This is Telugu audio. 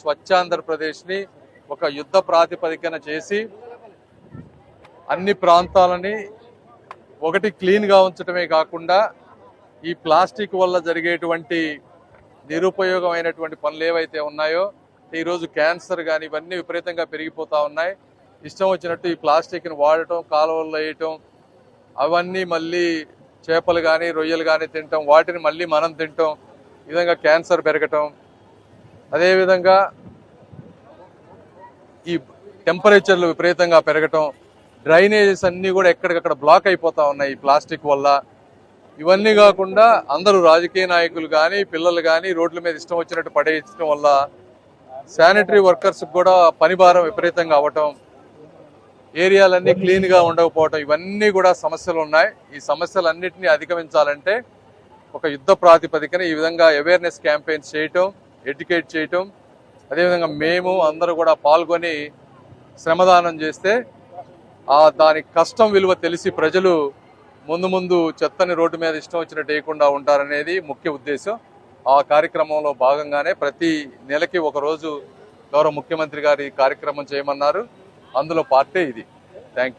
స్వచ్ఛాంధ్రప్రదేశ్ని ఒక యుద్ధ ప్రాతిపదికన చేసి అన్ని ప్రాంతాలని ఒకటి క్లీన్గా ఉంచడమే కాకుండా ఈ ప్లాస్టిక్ వల్ల జరిగేటువంటి నిరుపయోగమైనటువంటి పనులు ఏవైతే ఉన్నాయో ఈరోజు క్యాన్సర్ కానీ ఇవన్నీ విపరీతంగా పెరిగిపోతూ ఉన్నాయి. ఇష్టం వచ్చినట్టు ఈ ప్లాస్టిక్ని వాడటం కాలువల్లో వేయటం అవన్నీ మళ్ళీ చేపలు కానీ రొయ్యలు కానీ తింటాం వాటిని మళ్ళీ మనం తింటాం. ఈ విధంగా క్యాన్సర్ పెరగటం అదేవిధంగా ఈ టెంపరేచర్లు విపరీతంగా పెరగటం డ్రైనేజెస్ అన్నీ కూడా ఎక్కడికక్కడ బ్లాక్ అయిపోతా ఉన్నాయి ఈ ప్లాస్టిక్ వల్ల. ఇవన్నీ కాకుండా అందరూ రాజకీయ నాయకులు కానీ పిల్లలు కానీ రోడ్ల మీద ఇష్టం వచ్చినట్టు పడేయడం వల్ల శానిటరీ వర్కర్స్ కూడా పని భారం విపరీతంగా అవ్వటం ఏరియాలన్నీ క్లీన్గా ఉండకపోవటం ఇవన్నీ కూడా సమస్యలు ఉన్నాయి. ఈ సమస్యలన్నింటినీ అధిగమించాలంటే ఒక యుద్ధ ప్రాతిపదికన ఈ విధంగా అవేర్నెస్ క్యాంపెయిన్స్ చేయటం ఎడ్యుకేట్ చేయటం అదేవిధంగా మేము అందరూ కూడా పాల్గొని శ్రమదానం చేస్తే ఆ దాని కష్టం విలువ తెలిసి ప్రజలు ముందు ముందు చెత్తని రోడ్డు మీద ఇష్టం వచ్చినట్టు వేయకుండా ఉంటారనేది ముఖ్య ఉద్దేశం. ఆ కార్యక్రమంలో భాగంగానే ప్రతి నెలకి ఒకరోజు గౌరవ ముఖ్యమంత్రి గారి కార్యక్రమం చేయమన్నారు. అందులో పార్టీ ఇది.